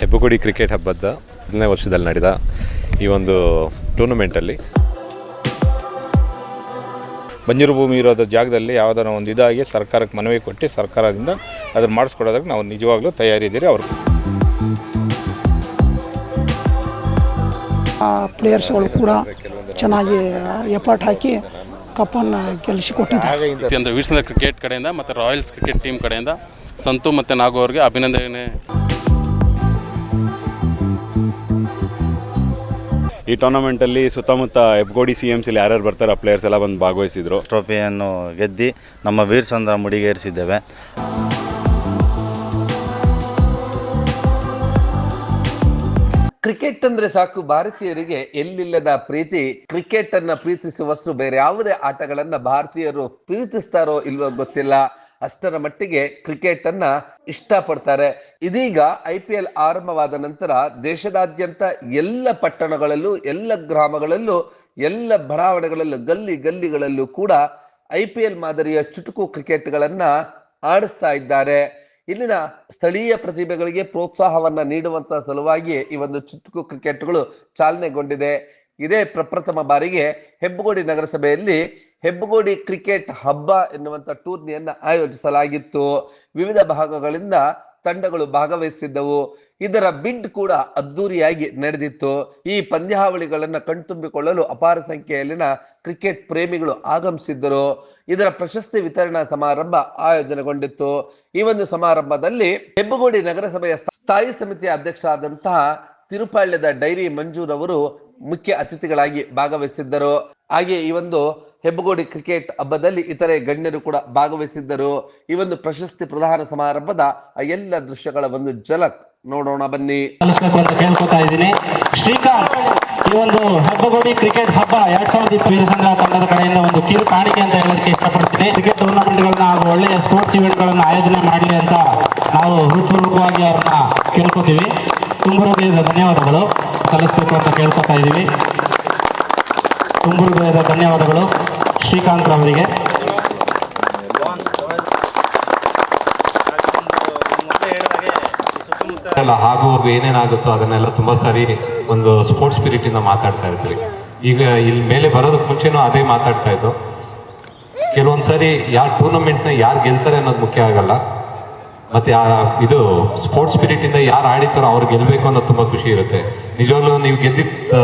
Hebbagodi cricket ಹಬ್ಬದ ಮೊದಲನೇ ವರ್ಷದಲ್ಲಿ ನಡೆದ ಈ ಒಂದು ಟೂರ್ನಮೆಂಟಲ್ಲಿ. ಬಂಜರು ಭೂಮಿ ಇರೋದ ಜಾಗದಲ್ಲಿ ಯಾವುದಾರ ಒಂದು ಇದಾಗಿ ಸರ್ಕಾರಕ್ಕೆ ಮನವಿ ಕೊಟ್ಟು ಸರ್ಕಾರದಿಂದ ಅದನ್ನು ಮಾಡಿಸ್ಕೊಡೋದಕ್ಕೆ ನಾವು ನಿಜವಾಗ್ಲೂ ತಯಾರಿದ್ದೀರಿ ಅವರು. ಆ ಪ್ಲೇಯರ್ಸ್ಗಳು ಕೂಡ ಚೆನ್ನಾಗಿ ಎಫರ್ಟ್ ಹಾಕಿ ಕಪ್ಪನ್ನು ಗೆಲ್ಲಿಸಿಕೊಟ್ಟಿದ್ದಾರೆ. ವೀರಸಂದ್ರ ಕ್ರಿಕೆಟ್ ಕಡೆಯಿಂದ ಮತ್ತು ರಾಯಲ್ಸ್ ಕ್ರಿಕೆಟ್ ಟೀಮ್ ಕಡೆಯಿಂದ ಸಂತು ಮತ್ತು ನಾಗು ಅವ್ರಿಗೆ ಅಭಿನಂದನೆ ಈ ಟೂರ್ನಮೆಂಟಲ್ಲಿ ಸುತ್ತಮುತ್ತ ಹೆಬ್ಗೋಡಿ ಸಿ ಎಂ ಸಿಲಿ ಯಾರ್ಯಾರು ಬರ್ತಾರೆ ಆ ಪ್ಲೇಯರ್ಸ್ ಎಲ್ಲ ಬಂದು ಭಾಗವಹಿಸಿದ್ರು. ಟ್ರೋಫಿಯನ್ನು ಗೆದ್ದಿ ನಮ್ಮ ವೀರಸಂದ್ರ ಮುಡಿಗೇರಿಸಿದ್ದೇವೆ. ಕ್ರಿಕೆಟ್ ಅಂದ್ರೆ ಸಾಕು. ಭಾರತೀಯರಿಗೆ ಎಲ್ಲಿಲ್ಲದ ಪ್ರೀತಿ ಕ್ರಿಕೆಟ್ ಅನ್ನ ಪ್ರೀತಿಸುವಷ್ಟು ಬೇರೆ ಯಾವುದೇ ಆಟಗಳನ್ನ ಭಾರತೀಯರು ಪ್ರೀತಿಸ್ತಾರೋ ಇಲ್ವೋ ಗೊತ್ತಿಲ್ಲ. ಅಷ್ಟರ ಮಟ್ಟಿಗೆ ಕ್ರಿಕೆಟ್ ಅನ್ನ ಇಷ್ಟಪಡ್ತಾರೆ. ಇದೀಗ ಐ ಪಿ ಎಲ್ ಆರಂಭವಾದ ನಂತರ ದೇಶದಾದ್ಯಂತ ಎಲ್ಲ ಪಟ್ಟಣಗಳಲ್ಲೂ, ಎಲ್ಲ ಗ್ರಾಮಗಳಲ್ಲೂ, ಎಲ್ಲ ಬಡಾವಣೆಗಳಲ್ಲೂ, ಗಲ್ಲಿ ಗಲ್ಲಿಗಳಲ್ಲೂ ಕೂಡ ಐ ಪಿ ಎಲ್ ಮಾದರಿಯ ಚುಟುಕು ಕ್ರಿಕೆಟ್ಗಳನ್ನ ಆಡಿಸ್ತಾ ಇದ್ದಾರೆ. ಇಲ್ಲಿನ ಸ್ಥಳೀಯ ಪ್ರತಿಭೆಗಳಿಗೆ ಪ್ರೋತ್ಸಾಹವನ್ನ ನೀಡುವಂತ ಸಲುವಾಗಿ ಈ ಒಂದು ಚುಟುಕು ಕ್ರಿಕೆಟ್ಗಳು ಚಾಲನೆಗೊಂಡಿದೆ. ಇದೇ ಪ್ರಪ್ರಥಮ ಬಾರಿಗೆ ಹೆಬ್ಬಗೋಡಿ ನಗರಸಭೆಯಲ್ಲಿ ಹೆಬ್ಬಗೋಡಿ ಕ್ರಿಕೆಟ್ ಹಬ್ಬ ಎನ್ನುವಂಥ ಟೂರ್ನಿಯನ್ನ ಆಯೋಜಿಸಲಾಗಿತ್ತು. ವಿವಿಧ ಭಾಗಗಳಿಂದ ತಂಡಗಳು ಭಾಗವಹಿಸಿದ್ದವು. ಇದರ ಬಿಡ್ ಕೂಡ ಅದ್ದೂರಿಯಾಗಿ ನಡೆದಿತ್ತು. ಈ ಪಂದ್ಯಾವಳಿಗಳನ್ನ ಕಣ್ತುಂಬಿಕೊಳ್ಳಲು ಅಪಾರ ಸಂಖ್ಯೆಯಲ್ಲಿನ ಕ್ರಿಕೆಟ್ ಪ್ರೇಮಿಗಳು ಆಗಮಿಸಿದ್ದರು. ಇದರ ಪ್ರಶಸ್ತಿ ವಿತರಣಾ ಸಮಾರಂಭ ಆಯೋಜನೆಗೊಂಡಿತ್ತು. ಈ ಒಂದು ಸಮಾರಂಭದಲ್ಲಿ ಹೆಬ್ಬಗೋಡಿ ನಗರಸಭೆಯ ಸ್ಥಾಯಿ ಸಮಿತಿಯ ಅಧ್ಯಕ್ಷರಾದಂತಹ ತಿರುಪಾಳ್ಯದ ಡೈರಿ ಮಂಜೂರ್ ಅವರು ಮುಖ್ಯ ಅತಿಥಿಗಳಾಗಿ ಭಾಗವಹಿಸಿದ್ದರು. ಹಾಗೆ ಈ ಒಂದು ಹೆಬ್ಬಗೋಡಿ ಕ್ರಿಕೆಟ್ ಹಬ್ಬದಲ್ಲಿ ಇತರೆ ಗಣ್ಯರು ಕೂಡ ಭಾಗವಹಿಸಿದ್ದರು. ಈ ಒಂದು ಪ್ರಶಸ್ತಿ ಪ್ರದಾನ ಸಮಾರಂಭದ ಎಲ್ಲ ದೃಶ್ಯಗಳ ಒಂದು ಜಲಕ್ ನೋಡೋಣ ಬನ್ನಿ. ಕೇಳ್ಕೊತಾ ಇದ್ದೀನಿ. ಶ್ರೀಕಾಂತ್, ಈ ಒಂದು ಹೆಬ್ಬಗೋಡಿ ಕ್ರಿಕೆಟ್ ಹಬ್ಬ ಎರಡ್ ಸಾವಿರದ ಇಪ್ಪತ್ತು ಸಂಘ ತಂಡದ ಕಡೆಯಿಂದ ಒಂದು ಕಿರು ಕಾಣಿಕೆ ಅಂತ ಹೇಳೋದಕ್ಕೆ ಇಷ್ಟಪಡ್ತೀನಿ. ಕ್ರಿಕೆಟ್ ಟೂರ್ನಮೆಂಟ್ಗಳನ್ನ ಹಾಗೂ ಒಳ್ಳೆಯ ಸ್ಪೋರ್ಟ್ಸ್ ಇವೆಂಟ್ಗಳನ್ನು ಆಯೋಜನೆ ಮಾಡಲಿ ಅಂತ ನಾವು ಹೃತ್ಪೂರ್ವಕವಾಗಿ ಅವ್ರನ್ನ ಕೇಳ್ಕೊತೀವಿ. ತುಂಬ ಹೃದಯದ ಧನ್ಯವಾದಗಳು ಸಲ್ಲಿಸಬೇಕು ಅಂತ ಕೇಳ್ಕೊತಾ ಇದ್ದೀವಿ. ತುಂಬ ಹೃದಯದ ಧನ್ಯವಾದಗಳು ಶ್ರೀಕಾಂತ್ ಅವರಿಗೆ ಎಲ್ಲ ಆಗುವಾಗ ಏನೇನಾಗುತ್ತೋ ಅದನ್ನೆಲ್ಲ ತುಂಬ ಸಾರಿ ಒಂದು ಸ್ಪೋರ್ಟ್ಸ್ ಸ್ಪಿರಿಟಿಂದ ಮಾತಾಡ್ತಾ ಇರ್ತೀವಿ. ಈಗ ಇಲ್ಲಿ ಮೇಲೆ ಬರೋದಕ್ಕೆ ಮುಂಚೆನೂ ಅದೇ ಮಾತಾಡ್ತಾ ಇದ್ದು. ಕೆಲವೊಂದು ಸಾರಿ ಯಾರು ಟೂರ್ನಮೆಂಟ್ನ ಯಾರು ಗೆಲ್ತಾರೆ ಅನ್ನೋದು ಮುಖ್ಯ ಆಗಲ್ಲ. ಮತ್ತೆ ಆ, ಇದು ಸ್ಪೋರ್ಟ್ಸ್ ಸ್ಪಿರಿಟಿಂದ ಯಾರು ಆಡಿತಾರೋ ಅವ್ರು ಗೆಲ್ಲಬೇಕು ಅನ್ನೋದು ತುಂಬ ಖುಷಿ ಇರುತ್ತೆ. ನಿಜವಾಗ್ಲೂ ನೀವು ಗೆದ್ದಿದ್ದ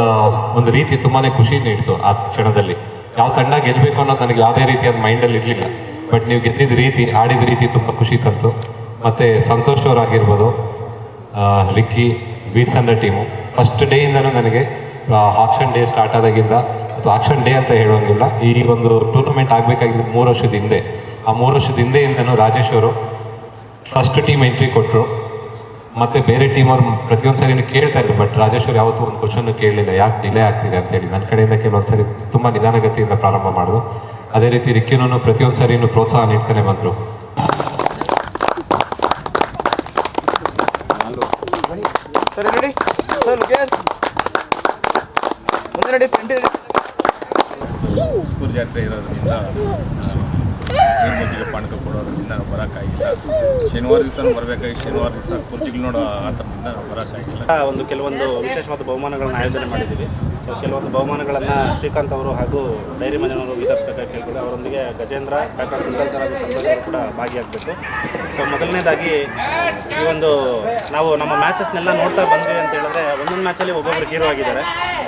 ಒಂದು ರೀತಿ ತುಂಬಾನೇ ಖುಷಿ ನೀಡ್ತು ಆ ಕ್ಷಣದಲ್ಲಿ. ಯಾವ ತಂಡ ಗೆಲ್ಲಬೇಕು ಅನ್ನೋದು ನನಗೆ ಯಾವುದೇ ರೀತಿಯಾದ ಮೈಂಡಲ್ಲಿ ಇರಲಿಲ್ಲ. ಬಟ್ ನೀವು ಗೆದ್ದಿದ ರೀತಿ, ಆಡಿದ ರೀತಿ ತುಂಬ ಖುಷಿ ತಂತು. ಮತ್ತೆ ಸಂತೋಷ್ ಅವರಾಗಿರ್ಬೋದು ಆಗಿರ್ಬೋದು ರಿಕ್ಕಿ ವೀರ್ಸಂಡ ಟೀಮು ಫಸ್ಟ್ ಡೇಯಿಂದನೂ ನನಗೆ ಆಕ್ಷನ್ ಡೇ ಸ್ಟಾರ್ಟ್ ಆದಾಗಿಂದ ಅಥವಾ ಆಕ್ಷನ್ ಡೇ ಅಂತ ಹೇಳೋಂಗಿಲ್ಲ ಈ ಒಂದು ಟೂರ್ನಮೆಂಟ್ ಆಗಬೇಕಾಗಿದ್ದು ಮೂರು ವರ್ಷದ ಹಿಂದೆ. ಆ ಮೂರು ವರ್ಷದ ಹಿಂದೆಯಿಂದನೂ ರಾಜೇಶ್ ಅವರು ಫಸ್ಟ್ ಟೀಮ್ ಎಂಟ್ರಿ ಕೊಟ್ಟರು ಮತ್ತೆ ಬೇರೆ ಟೀಮವ್ರು ಅವ್ರು ಪ್ರತಿಯೊಂದು ಸರಿ ಕೇಳ್ತಾ ಇದ್ರು ಬಟ್ ರಾಜೇಶ್ವರ್ ಯಾವತ್ತೂ ಒಂದು ಕ್ವಶನ್ ಕೇಳಲಿಲ್ಲ. ಯಾಕೆ ಡಿಲೇ ಆಗ್ತಿದೆ ಅಂತೇಳಿ ನನ್ನ ಕಡೆಯಿಂದ ಕೆಲವೊಂದು ಸರಿ ತುಂಬ ನಿಧಾನಗತಿಯಿಂದ ಪ್ರಾರಂಭ ಮಾಡಿದ್ರು ಅದೇ ರೀತಿ ರಿಕ್ಕಿನೂ ಪ್ರತಿಯೊಂದು ಸರಿನೂ ಪ್ರೋತ್ಸಾಹ ನೀಡ್ತಾನೆ ಬಂದರು. ಜಾತ್ರೆ ಇರೋದ್ರಿಂದ ಮಜ್ಜಿಗೆ ಪಾನಕ ಕೊಡೋದ್ರಿಂದ ಬರೋಕ್ಕಾಗಿಲ್ಲ. ಶನಿವಾರ ದಿವಸ ಬರಬೇಕಾಗಿ ಶನಿವಾರ ದಿವಸ ಕುರ್ಚಿಗಳು ನೋಡೋ ಆ ಥರದಿಂದ ಒಂದು ಕೆಲವೊಂದು ವಿಶೇಷವಾದ ಬಹುಮಾನಗಳನ್ನು ಆಯೋಜನೆ ಮಾಡಿದ್ದೀವಿ. ಸೊ ಕೆಲವೊಂದು ಬಹುಮಾನಗಳನ್ನು ಶ್ರೀಕಾಂತ್ ಅವರು ಹಾಗೂ ಡೈರಿ ಮನೆಯವರು ವಿತರಿಸಬೇಕಾಗಿ ಕೇಳ್ಕೊಂಡು ಅವರೊಂದಿಗೆ ಗಜೇಂದ್ರ, ಡಾಕ್ಟರ್ ಕುಂತಲ್ ಸರ್ ಹಾಗೂ ಸಂತೋಷ್ ಕೂಡ ಭಾಗಿಯಾಗಬೇಕು. ಸೊ ಮೊದಲನೇದಾಗಿ ಈ ಒಂದು ನಾವು ನಮ್ಮ ಮ್ಯಾಚಸ್ನೆಲ್ಲ ನೋಡ್ತಾ ಬಂದ್ವಿ ಅಂತ ಹೇಳಿದ್ರೆ ಒಂದೊಂದು ಮ್ಯಾಚಲ್ಲಿ ಒಬ್ಬೊಬ್ಬರು ಹೀರೋ ಆಗಿದ್ದಾರೆ.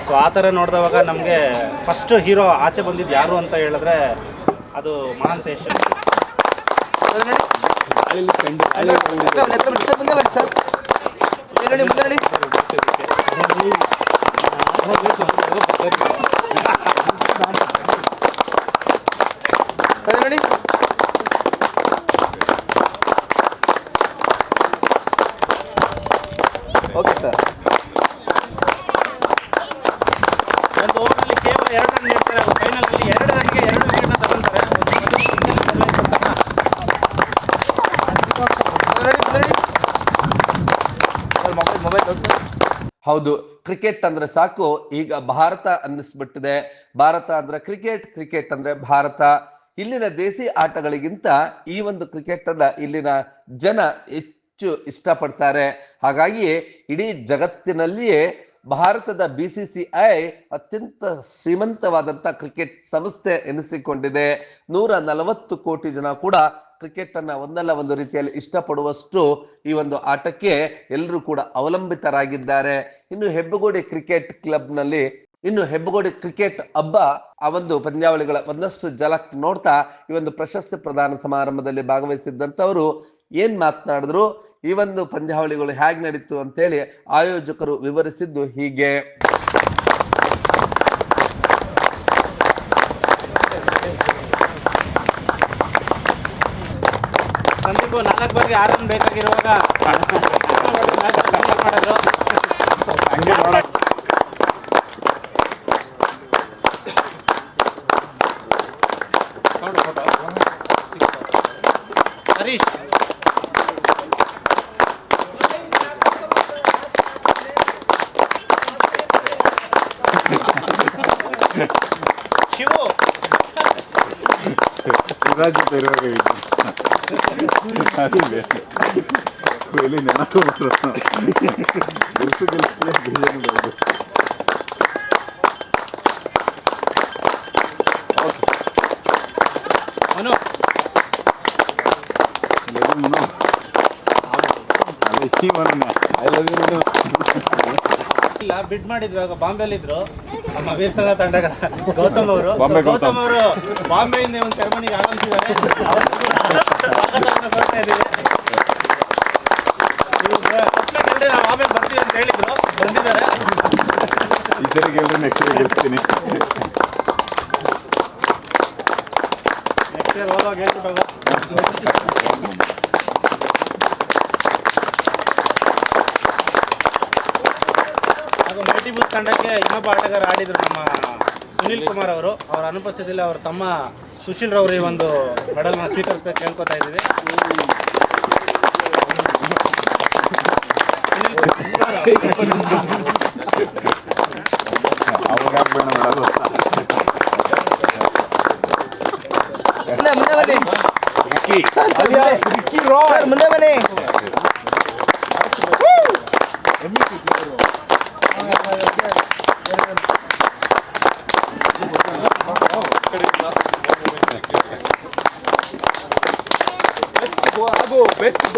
ಸೊ ಆ ಥರ ನೋಡಿದವಾಗ ನಮಗೆ ಫಸ್ಟ್ ಹೀರೋ ಆಚೆ ಬಂದಿದ್ದು ಯಾರು ಅಂತ ಹೇಳಿದ್ರೆ ಅದು ಮಹಾಂತೇಶ್ ಓಕೆ ಸರ್ ಒಂದು ಓವರಲ್ಲಿ ಕೇವಲ ಎರಡು ರನ್ ನೀಡ್ತಾರೆ ಅದು ಫೈನಲಲ್ಲಿ ಎರಡು ರನ್ಗೆ ಎರಡು ವಿಕೆಟ್ನ ತಗೊಂತಾರೆ ಮೊಬೈಲ್ ಮೊಬೈಲ್ ಹೌದು ಕ್ರಿಕೆಟ್ ಅಂದ್ರೆ ಸಾಕು. ಈಗ ಭಾರತ ಅನ್ನಿಸ್ಬಿಟ್ಟಿದೆ. ಭಾರತ ಅಂದ್ರೆ ಕ್ರಿಕೆಟ್ ಕ್ರಿಕೆಟ್ ಅಂದ್ರೆ ಭಾರತ. ಇಲ್ಲಿನ ದೇಸಿ ಆಟಗಳಿಗಿಂತ ಈ ಒಂದು ಕ್ರಿಕೆಟ್ ಅನ್ನ ಇಲ್ಲಿನ ಜನ ಹೆಚ್ಚು ಇಷ್ಟಪಡ್ತಾರೆ. ಹಾಗಾಗಿ ಇಡೀ ಜಗತ್ತಿನಲ್ಲಿಯೇ ಭಾರತದ ಬಿ ಸಿ ಸಿ ಐ ಅತ್ಯಂತ ಶ್ರೀಮಂತವಾದಂತ ಕ್ರಿಕೆಟ್ ಸಂಸ್ಥೆ ಎನಿಸಿಕೊಂಡಿದೆ. ನೂರ ನಲವತ್ತು ಕೋಟಿ ಜನ ಕೂಡ ಕ್ರಿಕೆಟ್ ಅನ್ನ ಒಂದಲ್ಲ ಒಂದು ರೀತಿಯಲ್ಲಿ ಇಷ್ಟಪಡುವಷ್ಟು ಈ ಒಂದು ಆಟಕ್ಕೆ ಎಲ್ಲರೂ ಕೂಡ ಅವಲಂಬಿತರಾಗಿದ್ದಾರೆ. ಇನ್ನು ಹೆಬ್ಬಗೋಡಿ ಕ್ರಿಕೆಟ್ ಕ್ಲಬ್ನಲ್ಲಿ ಇನ್ನು ಹೆಬ್ಬಗೋಡಿ ಕ್ರಿಕೆಟ್ ಹಬ್ಬ ಆ ಒಂದು ಪಂದ್ಯಾವಳಿಗಳ ಒಂದಷ್ಟು ಜಲಕ್ ನೋಡ್ತಾ ಈ ಒಂದು ಪ್ರಶಸ್ತಿ ಪ್ರದಾನ ಸಮಾರಂಭದಲ್ಲಿ ಭಾಗವಹಿಸಿದ್ದಂಥವರು ಏನ್ ಮಾತನಾಡಿದ್ರು? ಈ ಒಂದು ಪಂದ್ಯಾವಳಿಗಳು ಹೇಗೆ ನಡೀತು ಅಂತೇಳಿ ಆಯೋಜಕರು ವಿವರಿಸಿದ್ದು ಹೀಗೆ. ಸಂದೀಪ್ ನಾಲ್ಕು ಬಾರಿ ಆರು ರನ್ ಬೇಕಾಗಿರುವಾಗ ಮಾಡಿದ್ರು ನೋಡು photo. ಹರೀಶ್ ಶಿವು ಶಿವರಾಜ್ ಜೊತೆ ಇರುವಾಗ ಅದಿಲ್ಲ ಕೊಹ್ಲಿ ನೆನಪು ಬರೋದು ಗೆಲ್ಸು ಗೆಲ್ಸಲೇ ಬೇಜಾರು ಬರೋದು ಮನು ಲವ್ ಮನು ಅಲ್ಲ ಈ Manu I love you Manu ಇಲ್ಲ ಬಿಡ್ ಮಾಡಿದ್ರು ಆಗ ಬಾಂಬೆಲಿ ಇದ್ರು ನಮ್ಮ ವೀರಸಂಗ ತಂಡಗ ಗೌತಮ್ ಅವರು. ಗೌತಮ್ ಅವರು ಬಾಂಬೆಯಿಂದ ಒಂದು ಸೆರೆಮನಿಗೆ ಆಗಮಿಸಿದ್ದಾರೆ. ಕೋರ್ತಾ ಇದ್ದೀವಿ ನಾವು ಆಮೇಲೆ ಬರ್ತೀವಿ ಅಂತ ಹೇಳಿದ್ರು. ಬಂದಿದ್ದಾರೆ. ಈ ನೆಕ್ಸ್ಟ್ ನೆಕ್ಸ್ಟ್ ಇಯರ್ ಹೇಳ್ಬಿಟ್ಟು ಹೋಗೋ. ತಂಡಕ್ಕೆ ಇನ್ನೊಬ್ಬ ಆಟಗಾರ ಆಡಿದ್ರು ನಮ್ಮ ಸುನಿಲ್ ಕುಮಾರ್ ಅವರು ಅವರ ಅನುಪಸ್ಥಿತಿಯಲ್ಲಿ ಅವರ ತಮ್ಮ ಸುಶೀಲ್ ರವರು ಈ ಒಂದು ಮೆಡಲ್ನ ಸ್ವೀಕರಿಸಬೇಕು ಕೇಳ್ಕೊತಾ ಇದ್ದೀವಿ. ಮುಂದೆ ಆಗ್ಬೇಡ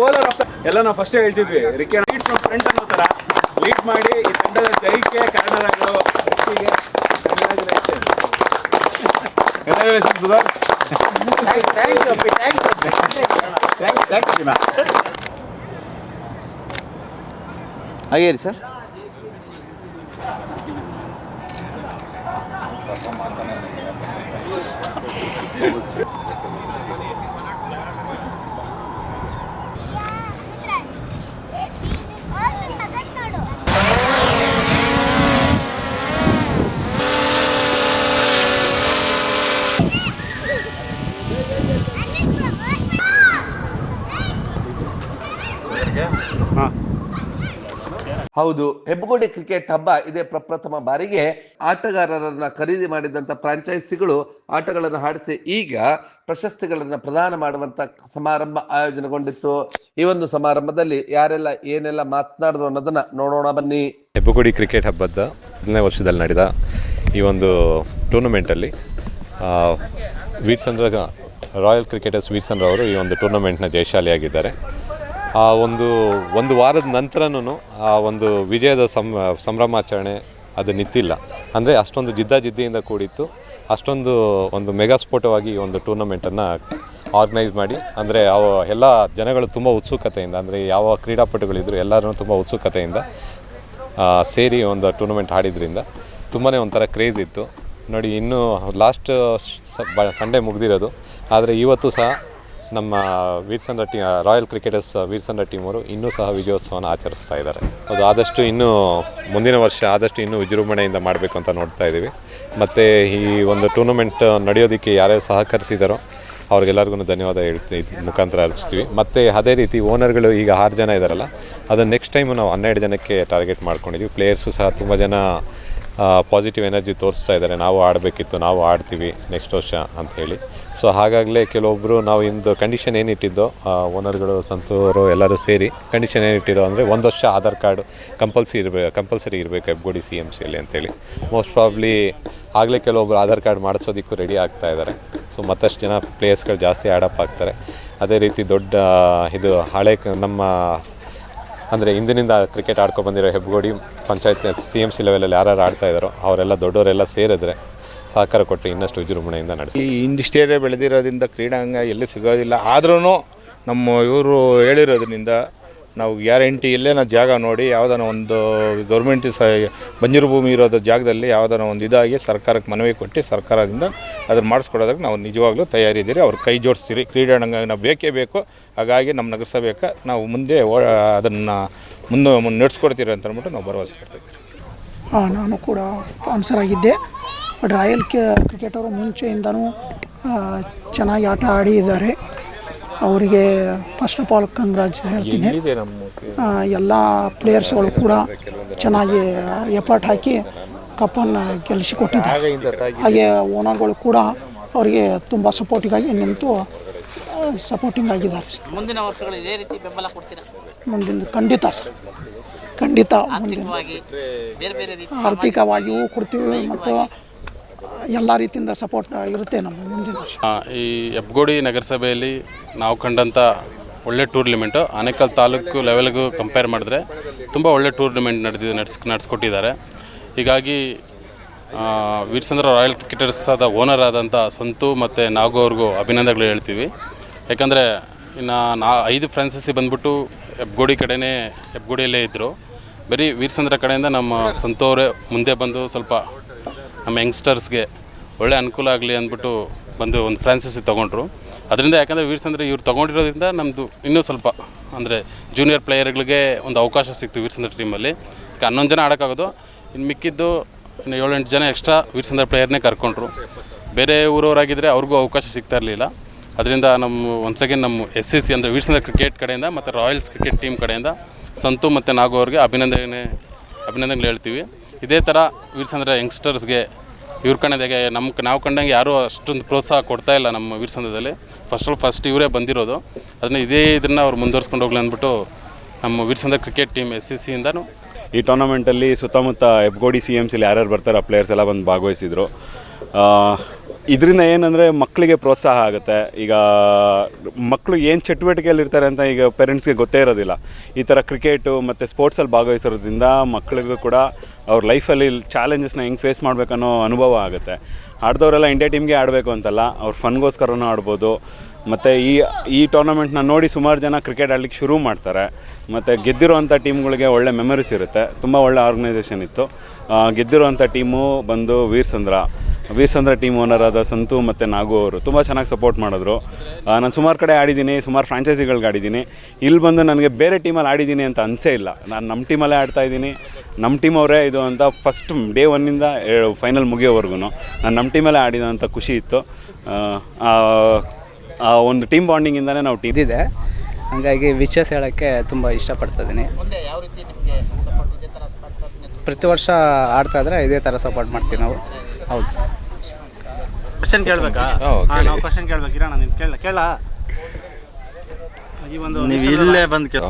ಬೌಲರ್ ಆಫ್ ಎಲ್ಲ ನಾವು ಫಸ್ಟ್ ಹೇಳ್ತಿದ್ವಿ. ರಿಕೆಟ್ ಲೀಡ್ ಫ್ರಮ್ ಫ್ರಂಟ್ ಅನ್ನೋ ಥರ ಲೀಡ್ ಮಾಡಿ ಈ ತಂಡದ ಜಯಕ್ಕೆ ಕಾರಣರಾಗಲು ವ್ಯಕ್ತಿಗೆ congratulations. ಹೌದು, ಹೆಬ್ಬಗೋಡಿ ಕ್ರಿಕೆಟ್ ಹಬ್ಬ ಇದೇ ಪ್ರಪ್ರಥಮ ಬಾರಿಗೆ ಆಟಗಾರರನ್ನ ಖರೀದಿ ಮಾಡಿದಂತ ಫ್ರಾಂಚೈಸಿಗಳು ಆಟಗಳನ್ನು ಆಡಿಸಿ ಈಗ ಪ್ರಶಸ್ತಿಗಳನ್ನು ಪ್ರದಾನ ಮಾಡುವಂತ ಸಮಾರಂಭ ಆಯೋಜನೆಗೊಂಡಿತ್ತು. ಈ ಒಂದು ಸಮಾರಂಭದಲ್ಲಿ ಯಾರೆಲ್ಲ ಏನೆಲ್ಲ ಮಾತನಾಡಿದ್ರು ಅನ್ನೋದನ್ನ ನೋಡೋಣ ಬನ್ನಿ. ಹೆಬ್ಬಗೋಡಿ ಕ್ರಿಕೆಟ್ ಹಬ್ಬದ ಹದಿನೈದು ವರ್ಷದಲ್ಲಿ ನಡೆದ ಈ ಒಂದು ಟೂರ್ನಮೆಂಟಲ್ಲಿ ವೀರ್ಸಂದ್ರ ರಾಯಲ್ ಕ್ರಿಕೆಟರ್ಸ್ ವೀರ್ಸಂದ್ರ ಅವರು ಈ ಒಂದು ಟೂರ್ನಮೆಂಟ್ನ ಜಯಶಾಲಿಯಾಗಿದ್ದಾರೆ. ಆ ಒಂದು ಒಂದು ವಾರದ ನಂತರನೂ ಆ ಒಂದು ವಿಜಯದ ಸಂ, ಸಂಭ್ರಮಾಚರಣೆ ಅದು ನಿಂತಿಲ್ಲ. ಅಂದರೆ ಅಷ್ಟೊಂದು ಜಿದ್ದಾಜಿದ್ದಿಯಿಂದ ಕೂಡಿತ್ತು. ಅಷ್ಟೊಂದು ಒಂದು ಮೆಗಾ ಸ್ಫೋಟವಾಗಿ ಒಂದು ಟೂರ್ನಮೆಂಟನ್ನು ಆರ್ಗನೈಸ್ ಮಾಡಿ, ಅಂದರೆ ಅವ ಎಲ್ಲ ಜನಗಳು ತುಂಬ ಉತ್ಸುಕತೆಯಿಂದ, ಅಂದರೆ ಯಾವ ಕ್ರೀಡಾಪಟುಗಳಿದ್ರು ಎಲ್ಲರೂ ತುಂಬ ಉತ್ಸುಕತೆಯಿಂದ ಸೇರಿ ಒಂದು ಟೂರ್ನಮೆಂಟ್ ಆಡಿದ್ರಿಂದ ತುಂಬಾ ಒಂಥರ ಕ್ರೇಜ್ ಇತ್ತು. ನೋಡಿ, ಇನ್ನೂ ಲಾಸ್ಟ್ ಸಂಡೇ ಮುಗಿದಿರೋದು. ಆದರೆ ಇವತ್ತು ಸಹ ನಮ್ಮ Veerasandra tea royal cricketers Veerasandra ಟೀಮವರು ಇನ್ನೂ ಸಹ ವಿಜಯೋತ್ಸವನ ಆಚರಿಸ್ತಾ ಇದ್ದಾರೆ. ಅದು ಆದಷ್ಟು ಇನ್ನೂ ಮುಂದಿನ ವರ್ಷ ಆದಷ್ಟು ಇನ್ನೂ ವಿಜೃಂಭಣೆಯಿಂದ ಮಾಡಬೇಕು ಅಂತ ನೋಡ್ತಾ ಇದ್ದೀವಿ. ಮತ್ತು ಈ ಒಂದು ಟೂರ್ನಮೆಂಟ್ ನಡೆಯೋದಕ್ಕೆ ಯಾರ್ಯಾರು ಸಹಕರಿಸಿದಾರೋ ಅವ್ರಿಗೆಲ್ಲರಿಗೂ ಧನ್ಯವಾದ ಹೇಳ್ತೀವಿ ಮುಖಾಂತರ ಅರ್ಪಿಸ್ತೀವಿ. ಮತ್ತು ಅದೇ ರೀತಿ ಓನರ್ಗಳು ಈಗ ಆರು ಜನ ಇದ್ದಾರಲ್ಲ ಅದನ್ನು ನೆಕ್ಸ್ಟ್ ಟೈಮು ನಾವು ಹನ್ನೆರಡು ಜನಕ್ಕೆ ಟಾರ್ಗೆಟ್ ಮಾಡ್ಕೊಂಡಿದ್ದೀವಿ ಪ್ಲೇಯರ್ಸು ಸಹ ತುಂಬ ಜನ ಪಾಸಿಟಿವ್ ಎನರ್ಜಿ ತೋರಿಸ್ತಾ ಇದ್ದಾರೆ. ನಾವು ಆಡಬೇಕಿತ್ತು, ನಾವು ಆಡ್ತೀವಿ ನೆಕ್ಸ್ಟ್ ವರ್ಷ ಅಂತ ಹೇಳಿ. ಸೊ ಹಾಗಾಗಲೇ ಕೆಲವೊಬ್ಬರು ನಾವು ಇಂದು ಕಂಡೀಷನ್ ಏನಿಟ್ಟಿದ್ದೋ ಓನರ್ಗಳು ಸಂತೂರು ಎಲ್ಲರೂ ಸೇರಿ ಕಂಡೀಷನ್ ಏನಿಟ್ಟಿರೋ ಅಂದರೆ ಒಂದು ವರ್ಷ ಆಧಾರ್ ಕಾರ್ಡ್ ಕಂಪಲ್ಸರಿ ಇರಬೇಕು ಕಂಪಲ್ಸರಿ ಇರಬೇಕು ಹೆಬ್ಗೋಡಿ ಸಿ ಎಂ ಸಿಯಲ್ಲಿ ಅಂತೇಳಿ. ಮೋಸ್ಟ್ ಪ್ರಾಬ್ಲಿ ಆಗಲೇ ಕೆಲವೊಬ್ಬರು ಆಧಾರ್ ಕಾರ್ಡ್ ಮಾಡಿಸೋದಕ್ಕೂ ರೆಡಿ ಆಗ್ತಾ ಇದ್ದಾರೆ ಸೊ ಮತ್ತಷ್ಟು ಜನ ಪ್ಲೇಯರ್ಸ್ಗಳು ಜಾಸ್ತಿ ಆ್ಯಡಪ್ ಆಗ್ತಾರೆ. ಅದೇ ರೀತಿ ದೊಡ್ಡ, ಇದು ಹಳೆ ನಮ್ಮ, ಅಂದರೆ ಇಂದಿನಿಂದ ಕ್ರಿಕೆಟ್ ಆಡ್ಕೊ ಬಂದಿರೋ Hebbagodi panchayat C M C ಲೆವೆಲಲ್ಲಿ ಯಾರ್ಯಾರು ಆಡ್ತಾ ಇದ್ದಾರೋ ಅವರೆಲ್ಲ ದೊಡ್ಡವರೆಲ್ಲ ಸೇರಿದ್ರೆ ಸಹಕಾರ ಕೊಟ್ಟರೆ ಇನ್ನಷ್ಟು ವಿಜೃಂಭಣೆಯಿಂದ ನಡೆಸಿ. ಈ ಇಂಡಿಸ್ಟೇರಿಯ ಬೆಳೆದಿರೋದ್ರಿಂದ ಕ್ರೀಡಾಂಗ ಎಲ್ಲಿ ಸಿಗೋದಿಲ್ಲ ಆದ್ರೂ ನಮ್ಮ ಇವರು ಹೇಳಿರೋದ್ರಿಂದ ನಾವು ಗ್ಯಾರಂಟಿ ಇಲ್ಲೇ ನಾವು ಜಾಗ ನೋಡಿ ಯಾವುದಾನ ಒಂದು ಗೌರ್ಮೆಂಟ್ ಸ ಬಂಜರು ಭೂಮಿ ಇರೋದ ಜಾಗದಲ್ಲಿ ಯಾವುದಾನ ಒಂದು ಇದಾಗಿ ಸರ್ಕಾರಕ್ಕೆ ಮನವಿ ಕೊಟ್ಟು ಸರ್ಕಾರದಿಂದ ಅದನ್ನು ಮಾಡಿಸ್ಕೊಡೋದಕ್ಕೆ ನಾವು ನಿಜವಾಗ್ಲೂ ತಯಾರಿದ್ದೀರಿ. ಅವ್ರು ಕೈ ಜೋಡಿಸ್ತೀರಿ. ಕ್ರೀಡಾಂಗ ನಾವು ಬೇಕೇ ಬೇಕು. ಹಾಗಾಗಿ ನಮ್ಮ ನಗರಸಭೆಗೆ ನಾವು ಮುಂದೆ ಅದನ್ನು ಮುಂದೆ ನಡೆಸ್ಕೊಡ್ತೀರಿ ಅಂತ ಅಂದ್ಬಿಟ್ಟು ನಾವು ಭರವಸೆ ಕೊಡ್ತೀವಿ ಆ, ನಾನು ಕೂಡ ಸ್ಪಾನ್ಸರ್ ಆಗಿದ್ದೆ. ಬಟ್ ರಾಯಲ್ ಕ್ರಿಕೆಟ್ ಕ್ರಿಕೆಟರು ಮುಂಚೆಯಿಂದನೂ ಚೆನ್ನಾಗಿ ಆಟ ಆಡಿದ್ದಾರೆ. ಅವರಿಗೆ ಫಸ್ಟ್ ಆಫ್ ಆಲ್ ಕಂಗ್ರಾಜ್ ಹೇಳ್ತೀನಿ. ಎಲ್ಲ ಪ್ಲೇಯರ್ಸ್ಗಳು ಕೂಡ ಚೆನ್ನಾಗಿ ಎಫರ್ಟ್ ಹಾಕಿ ಕಪ್ಪನ್ನು ಗೆಲ್ಲಿಸಿಕೊಟ್ಟಿದ್ದಾರೆ. ಹಾಗೆ ಓನರ್ಗಳು ಕೂಡ ಅವರಿಗೆ ತುಂಬ ಸಪೋರ್ಟಿಗಾಗಿ ನಿಂತು ಸಪೋರ್ಟಿಂಗ್ ಆಗಿದ್ದಾರೆ ಸರ್. ಮುಂದಿನ ವರ್ಷಗಳು ಇದೇ ರೀತಿ ಬೆಂಬಲ ಕೊಡ್ತೀರಾ? ಮುಂದಿನ ಖಂಡಿತ ಸರ್. ಖಂಡಿತ ಮುಂದಿನ ಬೇರೆ ಬೇರೆ ರೀತಿ ಆರ್ಥಿಕವಾಗಿಯೂ ಕೊಡ್ತೀವಿ ಮತ್ತು ಎಲ್ಲ ರೀತಿಯಿಂದ ಸಪೋರ್ಟ್ ಇರುತ್ತೆ ನಮ್ಮ ಮುಂದಿನ ವರ್ಷ. ಈ ಹೆಬ್ಗೋಡಿ ನಗರಸಭೆಯಲ್ಲಿ ನಾವು ಕಂಡಂಥ ಒಳ್ಳೆ ಟೂರ್ನಿಮೆಂಟು ಆನೇಕಲ್ ತಾಲೂಕು ಲೆವೆಲ್ಗೂ ಕಂಪೇರ್ ಮಾಡಿದ್ರೆ ತುಂಬ ಒಳ್ಳೆ ಟೂರ್ನಿಮೆಂಟ್ ನಡೆದಿದೆ, ನಡೆಸ್, ನಡೆಸ್ಕೊಟ್ಟಿದ್ದಾರೆ. ಹೀಗಾಗಿ ವೀರಸಂದ್ರ ರಾಯಲ್ ಕ್ರಿಕೆಟರ್ಸ್ ಆದ ಓನರ್ ಆದಂಥ ಸಂತು ಮತ್ತು ನಾಗು ಅವ್ರಿಗೂ ಅಭಿನಂದನೆಗಳು ಹೇಳ್ತೀವಿ. ಯಾಕಂದರೆ, ಇನ್ನು ನಾ, ಐದು ಫ್ರಾಂಚೈಸಿ ಬಂದ್ಬಿಟ್ಟು ಹೆಬ್ಗೋಡಿ ಕಡೆನೇ ಹೆಬ್ಗೋಡಿಯಲ್ಲೇ ಇದ್ದರು ಬರೀ ವೀರಸಂದ್ರ ಕಡೆಯಿಂದ ನಮ್ಮ ಸಂತು ಅವರೇ ಮುಂದೆ ಬಂದು ಸ್ವಲ್ಪ ನಮ್ಮ ಯಂಗ್ಸ್ಟರ್ಸ್ಗೆ ಒಳ್ಳೆ ಅನುಕೂಲ ಆಗಲಿ ಅಂದ್ಬಿಟ್ಟು ಬಂದು ಒಂದು ಫ್ರಾನ್ಸಿಸಿ ತೊಗೊಂಡ್ರು. ಅದರಿಂದ ಯಾಕಂದರೆ ವೀರಸಂದ್ರ ಇವ್ರು ತೊಗೊಂಡಿರೋದ್ರಿಂದ ನಮ್ಮದು ಇನ್ನೂ ಸ್ವಲ್ಪ ಅಂದರೆ ಜೂನಿಯರ್ ಪ್ಲೇಯರ್ಗಳಿಗೆ ಒಂದು ಅವಕಾಶ ಸಿಕ್ತು ವೀರಸಂದ್ರ ಟೀಮಲ್ಲಿ ಹನ್ನೊಂದು ಜನ ಆಡೋಕ್ಕಾಗೋದು. ಇನ್ನು ಮಿಕ್ಕಿದ್ದು ಇನ್ನು ಏಳೆಂಟು ಜನ ಎಕ್ಸ್ಟ್ರಾ ವೀರಸಂದ್ರ ಪ್ಲೇಯರ್ನೇ ಕರ್ಕೊಂಡ್ರು. ಬೇರೆ ಊರವರಾಗಿದ್ದರೆ ಅವ್ರಿಗೂ ಅವಕಾಶ ಸಿಗ್ತಾ ಇರಲಿಲ್ಲ. ಅದರಿಂದ ನಮ್ಮ ಒನ್ಸ್ ಅಗೇನ್ ನಮ್ಮ ಎಸ್ ಸಿ ಸಿ ಅಂದರೆ ವೀರಸಂದ್ರ ಕ್ರಿಕೆಟ್ ಕಡೆಯಿಂದ ಮತ್ತು ರಾಯಲ್ಸ್ ಕ್ರಿಕೆಟ್ ಟೀಮ್ ಕಡೆಯಿಂದ ಸಂತು ಮತ್ತು ನಾಗು ಅವ್ರಿಗೆ ಅಭಿನಂದನೆ, ಅಭಿನಂದನೆಗಳು ಹೇಳ್ತೀವಿ. ಇದೇ ಥರ ವೀರಸಂದ್ರ ಯಂಗ್ಸ್ಟರ್ಸ್ಗೆ ಇವ್ರ ಕಣ್ಣದಾಗೆ ನಮ್ಮ ನಾವು ಕಂಡಂಗೆ ಯಾರೂ ಅಷ್ಟೊಂದು ಪ್ರೋತ್ಸಾಹ ಕೊಡ್ತಾ ಇಲ್ಲ ನಮ್ಮ ವೀರಸಂದ್ರದಲ್ಲಿ. ಫಸ್ಟ್ ಆಲ್ ಫಸ್ಟ್ ಇವರೇ ಬಂದಿರೋದು. ಅದನ್ನ ಇದೇ ಇದನ್ನು ಅವ್ರು ಮುಂದುವರ್ಸ್ಕೊಂಡು ಹೋಗ್ಲಿ ಅಂದ್ಬಿಟ್ಟು ನಮ್ಮ Veerasandra cricket team S C ಸಿಯಿಂದನೂ ಈ ಟೂರ್ನಮೆಂಟಲ್ಲಿ ಸುತ್ತಮುತ್ತ ಎಬ್ಗೋಡಿ ಸಿ ಎಂ ಸಿಲಿ ಯಾರ್ಯಾರು ಬರ್ತಾರೆ ಆ ಪ್ಲೇಯರ್ಸ್ ಎಲ್ಲ ಬಂದು ಭಾಗವಹಿಸಿದ್ರು. ಇದರಿಂದ ಏನಂದರೆ ಮಕ್ಕಳಿಗೆ ಪ್ರೋತ್ಸಾಹ ಆಗುತ್ತೆ. ಈಗ ಮಕ್ಕಳು ಏನು ಚಟುವಟಿಕೆಯಲ್ಲಿ ಇರ್ತಾರೆ ಅಂತ ಈಗ ಪೇರೆಂಟ್ಸ್ಗೆ ಗೊತ್ತೇ ಇರೋದಿಲ್ಲ. ಈ ಥರ ಕ್ರಿಕೆಟು ಮತ್ತು ಸ್ಪೋರ್ಟ್ಸಲ್ಲಿ ಭಾಗವಹಿಸೋದ್ರಿಂದ ಮಕ್ಕಳಿಗೂ ಕೂಡ ಅವ್ರ ಲೈಫಲ್ಲಿ ಚಾಲೆಂಜಸ್ನ ಹೆಂಗೆ ಫೇಸ್ ಮಾಡಬೇಕನ್ನೋ ಅನುಭವ ಆಗುತ್ತೆ. ಆಡಿದವರೆಲ್ಲ ಇಂಡಿಯಾ ಟೀಮ್ಗೆ ಆಡಬೇಕು ಅಂತಲ್ಲ, ಅವ್ರ ಫನ್ಗೋಸ್ಕರನೂ ಆಡ್ಬೋದು. ಮತ್ತು ಈ ಈ ಟೂರ್ನಮೆಂಟ್ನ ನೋಡಿ ಸುಮಾರು ಜನ ಕ್ರಿಕೆಟ್ ಆಡಲಿಕ್ಕೆ ಶುರು ಮಾಡ್ತಾರೆ. ಮತ್ತು ಗೆದ್ದಿರುವಂಥ ಟೀಮ್ಗಳಿಗೆ ಒಳ್ಳೆ ಮೆಮರೀಸ್ ಇರುತ್ತೆ. ತುಂಬ ಒಳ್ಳೆ ಆರ್ಗನೈಸೇಷನ್ ಇತ್ತು. ಗೆದ್ದಿರುವಂಥ ಟೀಮು ಬಂದು ವೀರಸಂದ್ರ. ವೀರಸಂದ್ರ ಟೀಮ್ ಓನರ್ ಆದ ಸಂತು ಮತ್ತು ನಾಗು ಅವರು ತುಂಬ ಚೆನ್ನಾಗಿ ಸಪೋರ್ಟ್ ಮಾಡಿದ್ರು. ನಾನು ಸುಮಾರು ಕಡೆ ಆಡಿದ್ದೀನಿ ಸುಮಾರು ಫ್ರಾಂಚೈಸಿಗಳಿಗೆ ಆಡಿದ್ದೀನಿ. ಇಲ್ಲಿ ಬಂದು ನನಗೆ ಬೇರೆ ಟೀಮಲ್ಲಿ ಆಡಿದ್ದೀನಿ ಅಂತ ಅನಿಸೇ ಇಲ್ಲ. ನಾನು ನಮ್ಮ ಟೀಮಲ್ಲೇ ಆಡ್ತಾ ಇದ್ದೀನಿ. ನಮ್ಮ ಟೀಮ್ ಅವರೇ ಇದು ಅಂತ ಫಸ್ಟ್ ಡೇ ಒನ್ನಿಂದ ಫೈನಲ್ ಮುಗಿಯೋವರೆಗೂ ನಾನು ನಮ್ಮ ಟೀಮಲ್ಲೇ ಆಡಿದ ಅಂತ ಖುಷಿ ಇತ್ತು. ಆ, ಒಂದು ಟೀಮ್ ಬಾಂಡಿಂಗಿಂದಲೇ ನಾವು ಟೀಮ್ ಇದೆ. ಹಾಗಾಗಿ ವಿಶೇಷ ಹೇಳೋಕ್ಕೆ ತುಂಬ ಇಷ್ಟಪಡ್ತಿದ್ದೀನಿ ಇದ್ದೀನಿ. ಪ್ರತಿ ವರ್ಷ ಆಡ್ತಾ ಇದ್ರೆ ಇದೇ ಥರ ಸಪೋರ್ಟ್ ಮಾಡ್ತೀವಿ ನಾವು. ಹೌದು. ಸರ್ ಕ್ವಶನ್ ಕೇಳಬೇಕಾ? ನಾವು ಕ್ವಶನ್ ಕೇಳ್ಬೇಕು ಇರೋಣ ನೀನು ಕೇಳ ಕೇಳ. ಈ ಒಂದು ನೀವು ಇಲ್ಲೇ ಬಂದು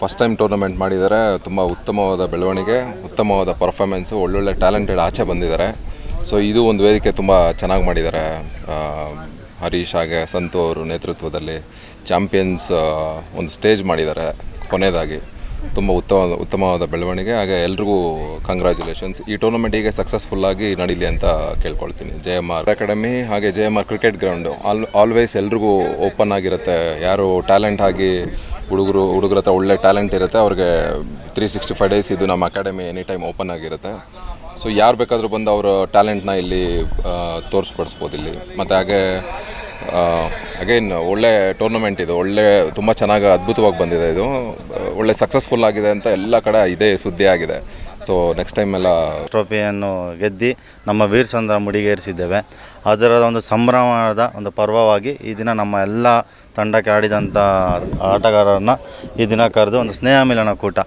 ಫಸ್ಟ್ ಟೈಮ್ ಟೂರ್ನಮೆಂಟ್ ಮಾಡಿದ್ದಾರೆ ತುಂಬ ಉತ್ತಮವಾದ ಬೆಳವಣಿಗೆ ಉತ್ತಮವಾದ ಪರ್ಫಾರ್ಮೆನ್ಸು ಒಳ್ಳೊಳ್ಳೆ ಟ್ಯಾಲೆಂಟೆಡ್ ಆಚೆ ಬಂದಿದ್ದಾರೆ. ಸೊ ಇದು ಒಂದು ವೇದಿಕೆ ತುಂಬ ಚೆನ್ನಾಗಿ ಮಾಡಿದ್ದಾರೆ ಆ, ಹರೀಶ್ ಹಾಗೆ ಸಂತು ಅವರು ನೇತೃತ್ವದಲ್ಲಿ ಚಾಂಪಿಯನ್ಸ್ ಒಂದು ಸ್ಟೇಜ್ ಮಾಡಿದ್ದಾರೆ ಕೊನೆಯದಾಗಿ ತುಂಬ ಉತ್ತಮ ಉತ್ತಮವಾದ ಬೆಳವಣಿಗೆ, ಹಾಗೆ ಎಲ್ರಿಗೂ ಕಂಗ್ರ್ಯಾಚುಲೇಷನ್ಸ್ ಈ ಟೂರ್ನಮೆಂಟ್ ಹೀಗೆ ಸಕ್ಸಸ್ಫುಲ್ಲಾಗಿ ನಡೀಲಿ ಅಂತ ಕೇಳ್ಕೊಳ್ತೀನಿ. ಜೆ ಎಂ ಆರ್ ಅಕಾಡೆಮಿ ಹಾಗೆ J M R cricket ground all always ಎಲ್ರಿಗೂ ಓಪನ್ ಆಗಿರುತ್ತೆ. ಯಾರು ಟ್ಯಾಲೆಂಟ್ ಆಗಿ ಹುಡುಗರು, ಹುಡುಗರ ಹತ್ರ ಒಳ್ಳೆ ಟ್ಯಾಲೆಂಟ್ ಇರುತ್ತೆ, ಅವ್ರಿಗೆ ತ್ರೀ ಸಿಕ್ಸ್ಟಿ ಫೈವ್ ಡೇಸ್ ಇದು ನಮ್ಮ ಅಕಾಡೆಮಿ ಎನಿ ಟೈಮ್ ಓಪನ್ ಆಗಿರುತ್ತೆ. ಸೊ ಯಾರು ಬೇಕಾದರೂ ಬಂದು ಅವರ ಟ್ಯಾಲೆಂಟ್ನ ಇಲ್ಲಿ ತೋರಿಸ್ಪಡಿಸ್ಬೋದು ಇಲ್ಲಿ. ಮತ್ತು ಹಾಗೆ ಅಗೈನ್ ಒಳ್ಳೆ ಟೂರ್ನಮೆಂಟ್ ಇದು. ಒಳ್ಳೆ, ತುಂಬ ಚೆನ್ನಾಗಿ ಅದ್ಭುತವಾಗಿ ಬಂದಿದೆ ಇದು. ಒಳ್ಳೆ ಸಕ್ಸಸ್ಫುಲ್ ಆಗಿದೆ ಅಂತ ಎಲ್ಲ ಕಡೆ ಇದೇ ಸುದ್ದಿ ಆಗಿದೆ. ಸೊ ನೆಕ್ಸ್ಟ್ ಟೈಮ್ ಎಲ್ಲ ಟ್ರೋಫಿಯನ್ನು ಗೆದ್ದು ನಮ್ಮ ವೀರಸಂದ್ರ ಮುಡಿಗೇರಿಸಿದ್ದೇವೆ. ಅದರ ಒಂದು ಸಂಭ್ರಮದ ಒಂದು ಪರ್ವವಾಗಿ ಈ ದಿನ ನಮ್ಮ ಎಲ್ಲ ತಂಡಕ್ಕೆ ಆಡಿದಂಥ ಆಟಗಾರರನ್ನ ಈ ದಿನ ಕರೆದು ಒಂದು ಸ್ನೇಹ ಮಿಲನ ಕೂಟ.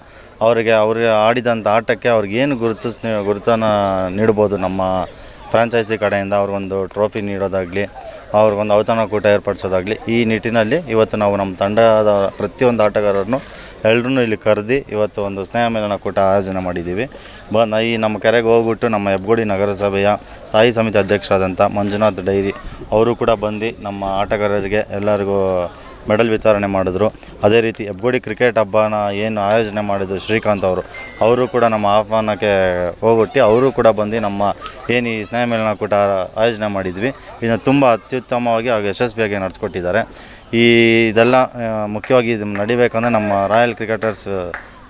ಅವರಿಗೆ ಅವರಿಗೆ ಆಡಿದಂಥ ಆಟಕ್ಕೆ ಅವ್ರಿಗೇನು ಗುರುತಿಸ್ ಗುರುತನ್ನು ನೀಡ್ಬೋದು ನಮ್ಮ ಫ್ರಾಂಚೈಸಿ ಕಡೆಯಿಂದ ಅವ್ರಿಗೊಂದು ಟ್ರೋಫಿ ನೀಡೋದಾಗಲಿ ಅವ್ರಿಗೊಂದು ಔತಣಕೂಟ ಏರ್ಪಡಿಸೋದಾಗಲಿ, ಈ ನಿಟ್ಟಿನಲ್ಲಿ ಇವತ್ತು ನಾವು ನಮ್ಮ ತಂಡದ ಪ್ರತಿಯೊಂದು ಆಟಗಾರರನ್ನು ಎಲ್ಲರೂ ಇಲ್ಲಿ ಕರೆದು ಇವತ್ತು ಒಂದು ಸ್ನೇಹ ಮಿಲನ ಕೂಟ ಆಯೋಜನೆ ಮಾಡಿದ್ದೀವಿ. ಬ ಈ ನಮ್ಮ ಕೆರೆಗೆ ಹೋಗ್ಬಿಟ್ಟು ನಮ್ಮ ಹೆಬ್ಗೋಡಿ ನಗರಸಭೆಯ ಸ್ಥಾಯಿ ಸಮಿತಿ ಅಧ್ಯಕ್ಷರಾದಂಥ ಮಂಜುನಾಥ್ ಡೈರಿ, ಅವರು ಕೂಡ ಬಂದು ನಮ್ಮ ಆಟಗಾರರಿಗೆ ಎಲ್ಲರಿಗೂ ಮೆಡಲ್ ವಿತರಣೆ ಮಾಡಿದ್ರು. ಅದೇ ರೀತಿ ಹೆಬ್ಗೋಡಿ ಕ್ರಿಕೆಟ್ ಹಬ್ಬನ ಏನು ಆಯೋಜನೆ ಮಾಡಿದ್ರು ಶ್ರೀಕಾಂತ್ ಅವರು. ಅವರು ಕೂಡ ನಮ್ಮ ಆಹ್ವಾನಕ್ಕೆ ಹೋಗೊಟ್ಟು ಅವರು ಕೂಡ ಬಂದು ನಮ್ಮ ಏನು ಈ ಸ್ನೇಹ ಕೂಟ ಆಯೋಜನೆ ಮಾಡಿದ್ವಿ. ಇದನ್ನು ತುಂಬ ಅತ್ಯುತ್ತಮವಾಗಿ ಹಾಗೂ ಯಶಸ್ವಿಯಾಗಿ ನಡೆಸ್ಕೊಟ್ಟಿದ್ದಾರೆ. ಈ ಇದೆಲ್ಲ ಮುಖ್ಯವಾಗಿ ಇದು ನಡಿಬೇಕಂದ್ರೆ ನಮ್ಮ ರಾಯಲ್ ಕ್ರಿಕೆಟರ್ಸ್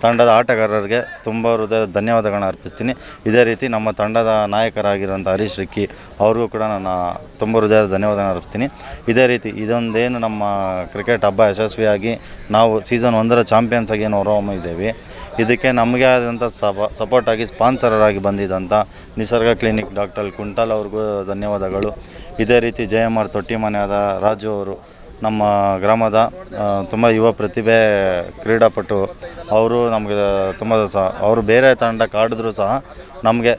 ತಂಡದ ಆಟಗಾರರಿಗೆ ತುಂಬ ಹೃದಯ ಧನ್ಯವಾದಗಳನ್ನ ಅರ್ಪಿಸ್ತೀನಿ. ಇದೇ ರೀತಿ ನಮ್ಮ ತಂಡದ ನಾಯಕರಾಗಿರುವಂಥ ಹರೀಶ್ ರಿಕ್ಕಿ ಅವ್ರಿಗೂ ಕೂಡ ನಾನು ತುಂಬ ಹೃದಯದ ಧನ್ಯವಾದಗಳನ್ನು ಅರ್ಪಿಸ್ತೀನಿ. ಇದೇ ರೀತಿ ಇದೊಂದೇನು ನಮ್ಮ ಕ್ರಿಕೆಟ್ ಹಬ್ಬ ಯಶಸ್ವಿಯಾಗಿ ನಾವು ಸೀಸನ್ ಒಂದರ ಚಾಂಪಿಯನ್ಸ್ ಆಗಿ ಏನು ಹೊರಹೊಮ್ಮಿದ್ದೇವೆ ಇದಕ್ಕೆ ನಮಗೆ ಆದಂಥ ಸಪ ಸಪೋರ್ಟಾಗಿ ಸ್ಪಾನ್ಸರರಾಗಿ ಬಂದಿದ್ದಂಥ ನಿಸರ್ಗ ಕ್ಲಿನಿಕ್ ಡಾಕ್ಟರ್ ಕುಂಟಾಲ್ ಅವ್ರಿಗೂ ಧನ್ಯವಾದಗಳು. ಇದೇ ರೀತಿ ಜಯಮಾರ್ ತೊಟ್ಟಿಮನೆಯಾದ ರಾಜು ಅವರು ನಮ್ಮ ಗ್ರಾಮದ ತುಂಬ ಯುವ ಪ್ರತಿಭೆ ಕ್ರೀಡಾಪಟು. ಅವರು ನಮಗೆ ತುಂಬ ಸಹ ಅವರು ಬೇರೆ ತಂಡಕ್ಕೆ ಆಡಿದ್ರು ಸಹ ನಮಗೆ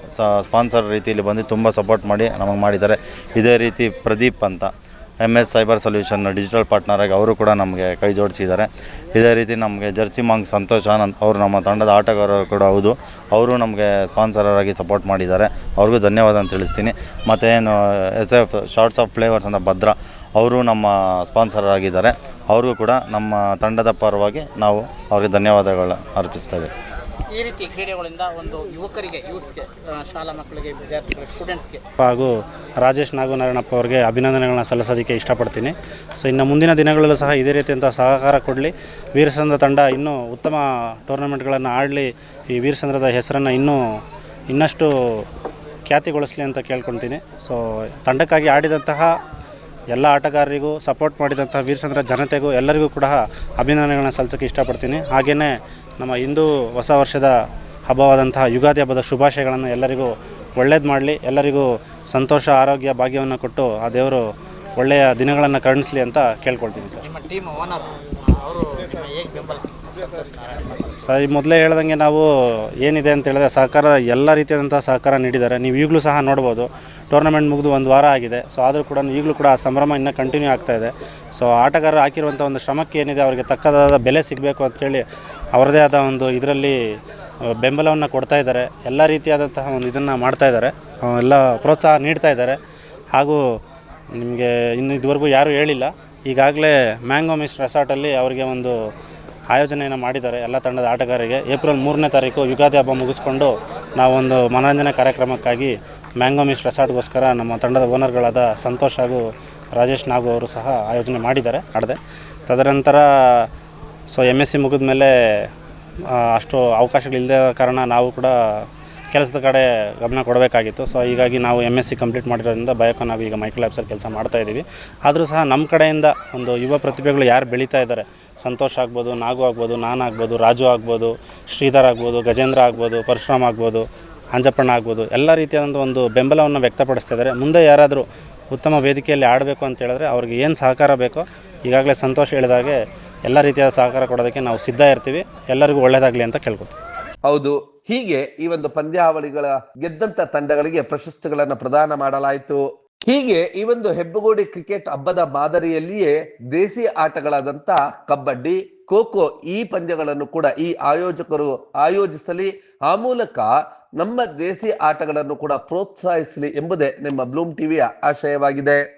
ಸ್ಪಾನ್ಸರ್ ರೀತಿಯಲ್ಲಿ ಬಂದು ತುಂಬ ಸಪೋರ್ಟ್ ಮಾಡಿ ನಮಗೆ ಮಾಡಿದ್ದಾರೆ. ಇದೇ ರೀತಿ ಪ್ರದೀಪ್ ಅಂತ M S cyber solution digital ಪಾರ್ಟ್ನರಾಗಿ ಅವರು ಕೂಡ ನಮಗೆ ಕೈ ಜೋಡಿಸಿದ್ದಾರೆ. ಇದೇ ರೀತಿ ನಮಗೆ ಜರ್ಸಿ ಮಾಂಗ್ ಸಂತೋಷ್ ಆನಂದ್ ಅವರು ನಮ್ಮ ತಂಡದ ಆಟಗಾರರು ಕೂಡ ಹೌದು. ಅವರು ನಮಗೆ ಸ್ಪಾನ್ಸರರಾಗಿ ಸಪೋರ್ಟ್ ಮಾಡಿದ್ದಾರೆ. ಅವ್ರಿಗೂ ಧನ್ಯವಾದ ಅಂತ ತಿಳಿಸ್ತೀನಿ. ಮತ್ತೇನು S F shorts of flavours ಅಂತ ಭದ್ರಾ ಅವರು ನಮ್ಮ ಸ್ಪಾನ್ಸರ್ ಆಗಿದ್ದಾರೆ. ಅವ್ರಿಗೂ ಕೂಡ ನಮ್ಮ ತಂಡದ ಪರವಾಗಿ ನಾವು ಅವ್ರಿಗೆ ಧನ್ಯವಾದಗಳು ಅರ್ಪಿಸ್ತೇವೆ ಈ ರೀತಿ ಕ್ರೀಡೆಗಳಿಂದ ಒಂದು ಯುವಕರಿಗೆ ಯೂತ್ಗೆ ಶಾಲಾ ಮಕ್ಕಳಿಗೆ ವಿದ್ಯಾರ್ಥಿಗಳಿಗೆ ಸ್ಟೂಡೆಂಟ್ಸ್ಗೆ ಹಾಗೂ ರಾಜೇಶ್ ನಾಗನಾರಾಯಣಪ್ಪ ಅವರಿಗೆ ಅಭಿನಂದನೆಗಳನ್ನ ಸಲ್ಲಿಸೋದಕ್ಕೆ ಇಷ್ಟಪಡ್ತೀನಿ. ಸೊ ಇನ್ನು ಮುಂದಿನ ದಿನಗಳಲ್ಲೂ ಸಹ ಇದೇ ರೀತಿಯಂಥ ಸಹಕಾರ ಕೊಡಲಿ. ವೀರಸಂದ್ರ ತಂಡ ಇನ್ನೂ ಉತ್ತಮ ಟೂರ್ನಮೆಂಟ್ಗಳನ್ನು ಆಡಲಿ. ಈ ವೀರಸಂದ್ರದ ಹೆಸರನ್ನು ಇನ್ನೂ ಇನ್ನಷ್ಟು ಖ್ಯಾತಿಗೊಳಿಸಲಿ ಅಂತ ಕೇಳ್ಕೊತೀನಿ ಸೊ ತಂಡಕ್ಕಾಗಿ ಆಡಿದಂತಹ ಎಲ್ಲ ಆಟಗಾರರಿಗೂ ಸಪೋರ್ಟ್ ಮಾಡಿದಂಥ ವೀರಸಂದ್ರ ಜನತೆಗೂ ಎಲ್ಲರಿಗೂ ಕೂಡ ಅಭಿನಂದನೆಗಳನ್ನ ಸಲ್ಲಿಸೋಕೆ ಇಷ್ಟಪಡ್ತೀನಿ. ಹಾಗೆಯೇ ನಮ್ಮ ಹಿಂದೂ ಹೊಸ ವರ್ಷದ ಹಬ್ಬವಾದಂತಹ ಯುಗಾದಿ ಹಬ್ಬದ ಶುಭಾಶಯಗಳನ್ನು ಎಲ್ಲರಿಗೂ ಒಳ್ಳೇದು ಮಾಡಲಿ, ಎಲ್ಲರಿಗೂ ಸಂತೋಷ, ಆರೋಗ್ಯ, ಭಾಗ್ಯವನ್ನು ಕೊಟ್ಟು ಆ ದೇವರು ಒಳ್ಳೆಯ ದಿನಗಳನ್ನು ಕರುಣಿಸಲಿ ಅಂತ ಕೇಳ್ಕೊಳ್ತೀನಿ ಸರ್. ಟೀಮ್ ಓನರ್ ಅವರು ಹೇಗೆ ಬೆಂಬಲ ಸಿಗ್ತಾರೆ ಸರ್ ಮೊದಲೇ ಹೇಳ್ದಂಗೆ ನಾವು ಏನಿದೆ ಅಂತ ಹೇಳಿದ್ರೆ ಸಹಕಾರ ಎಲ್ಲ ರೀತಿಯಾದಂಥ ಸಹಕಾರ ನೀಡಿದ್ದಾರೆ. ನೀವು ಈಗಲೂ ಸಹ ನೋಡ್ಬೋದು ಟೂರ್ನಮೆಂಟ್ ಮುಗಿದು ಒಂದು ವಾರ ಆಗಿದೆ. ಸೊ ಆದರೂ ಕೂಡ ಈಗಲೂ ಕೂಡ ಆ ಸಂಭ್ರಮ ಇನ್ನೂ ಕಂಟಿನ್ಯೂ ಆಗ್ತಾ ಇದೆ. ಸೊ ಆಟಗಾರರು ಹಾಕಿರುವಂಥ ಒಂದು ಶ್ರಮಕ್ಕೆ ಏನಿದೆ, ಅವರಿಗೆ ತಕ್ಕದಾದ ಬೆಲೆ ಸಿಗಬೇಕು ಅಂತೇಳಿ ಅವರದೇ ಆದ ಒಂದು ಇದರಲ್ಲಿ ಬೆಂಬಲವನ್ನು ಕೊಡ್ತಾ ಇದ್ದಾರೆ. ಎಲ್ಲ ರೀತಿಯಾದಂತಹ ಒಂದು ಇದನ್ನು ಮಾಡ್ತಾ ಇದ್ದಾರೆ. ಎಲ್ಲ ಪ್ರೋತ್ಸಾಹ ನೀಡ್ತಾ ಇದ್ದಾರೆ. ಹಾಗೂ ನಿಮಗೆ ಇನ್ನು ಇದುವರೆಗೂ ಯಾರೂ ಹೇಳಿಲ್ಲ. ಈಗಾಗಲೇ ಮ್ಯಾಂಗೋ ಮಿಸ್ ರೆಸಾರ್ಟಲ್ಲಿ ಅವರಿಗೆ ಒಂದು ಆಯೋಜನೆಯನ್ನು ಮಾಡಿದ್ದಾರೆ ಎಲ್ಲ ತಂಡದ ಆಟಗಾರರಿಗೆ. ಏಪ್ರಿಲ್ ಮೂರನೇ ತಾರೀಕು ಯುಗಾದಿ ಹಬ್ಬ ಮುಗಿಸ್ಕೊಂಡು ನಾವೊಂದು ಮನೋರಂಜನೆ ಕಾರ್ಯಕ್ರಮಕ್ಕಾಗಿ ಮ್ಯಾಂಗೋ ಮಿಸ್ ರೆಸಾರ್ಟ್ಗೋಸ್ಕರ ನಮ್ಮ ತಂಡದ ಓನರ್ಗಳಾದ ಸಂತೋಷ್ ಹಾಗೂ ರಾಜೇಶ್ ನಾಗು ಅವರು ಸಹ ಆಯೋಜನೆ ಮಾಡಿದ್ದಾರೆ, ಆಡದೆ. ತದನಂತರ ಸೊ ಎಂ ಎಸ್ ಸಿ ಮುಗಿದ ಮೇಲೆ ಅಷ್ಟು ಅವಕಾಶಗಳಿಲ್ಲದೆ ಕಾರಣ ನಾವು ಕೂಡ ಕೆಲಸದ ಕಡೆ ಗಮನ ಕೊಡಬೇಕಾಗಿತ್ತು. ಸೊ ಹೀಗಾಗಿ ನಾವು ಎಂ ಎಸ್ ಸಿ ಕಂಪ್ಲೀಟ್ ಮಾಡಿರೋದ್ರಿಂದ ಬಯೋಕ ನಾವು ಈಗ ಮೈಕ್ರೋ ಲ್ಯಾಬ್ಸಲ್ಲಿ ಕೆಲಸ ಮಾಡ್ತಾ ಇದ್ದೀವಿ. ಆದರೂ ಸಹ ನಮ್ಮ ಕಡೆಯಿಂದ ಒಂದು ಯುವ ಪ್ರತಿಭೆಗಳು ಯಾರು ಬೆಳೀತಾ ಇದ್ದಾರೆ? ಸಂತೋಷ್ ಆಗ್ಬೋದು, ನಾಗು ಆಗ್ಬೋದು, ನಾನು ಆಗ್ಬೋದು, ರಾಜು ಆಗ್ಬೋದು, ಶ್ರೀಧರ್ ಆಗ್ಬೋದು, ಗಜೇಂದ್ರ ಆಗ್ಬೋದು, ಪರಶುರಾಮ್ ಆಗ್ಬೋದು, ಅಂಜಪ್ಪಣ್ಣ ಆಗ್ಬೋದು, ಎಲ್ಲ ರೀತಿಯಾದಂಥ ಒಂದು ಬೆಂಬಲವನ್ನು ವ್ಯಕ್ತಪಡಿಸ್ತಾ ಇದ್ದಾರೆ. ಮುಂದೆ ಯಾರಾದರೂ ಉತ್ತಮ ವೇದಿಕೆಯಲ್ಲಿ ಆಡಬೇಕು ಅಂತ ಹೇಳಿದ್ರೆ ಅವ್ರಿಗೆ ಏನು ಸಹಕಾರ ಬೇಕೋ ಈಗಾಗಲೇ ಸಂತೋಷ ಹೇಳಿದಾಗೆ ಎಲ್ಲ ರೀತಿಯಾದ ಸಹಕಾರ ಕೊಡೋದಕ್ಕೆ ನಾವು ಸಿದ್ಧ ಇರ್ತೀವಿ. ಎಲ್ಲರಿಗೂ ಒಳ್ಳೆಯದಾಗಲಿ ಅಂತ ಕೇಳ್ಕೊತೀವಿ ಹೌದು. ಹೀಗೆ ಈ ಒಂದು ಪಂದ್ಯಾವಳಿಗಳ ಗೆದ್ದಂತ ತಂಡಗಳಿಗೆ ಪ್ರಶಸ್ತಿಗಳನ್ನು ಪ್ರದಾನ ಮಾಡಲಾಯಿತು. ಹೀಗೆ ಈ ಒಂದು ಹೆಬ್ಬಗೋಡಿ ಕ್ರಿಕೆಟ್ ಹಬ್ಬದ ಮಾದರಿಯಲ್ಲಿಯೇ ದೇಸಿ ಆಟಗಳಾದಂತ ಕಬಡ್ಡಿ ಖೋ ಈ ಪಂದ್ಯಗಳನ್ನು ಕೂಡ ಈ ಆಯೋಜಕರು ಆಯೋಜಿಸಲಿ, ಆ ಮೂಲಕ ನಮ್ಮ ದೇಸಿ ಆಟಗಳನ್ನು ಕೂಡ ಪ್ರೋತ್ಸಾಹಿಸಲಿ ಎಂಬುದೇ ನಿಮ್ಮ ಬ್ಲೂಮ್ ಟಿವಿಯ ಆಶಯವಾಗಿದೆ.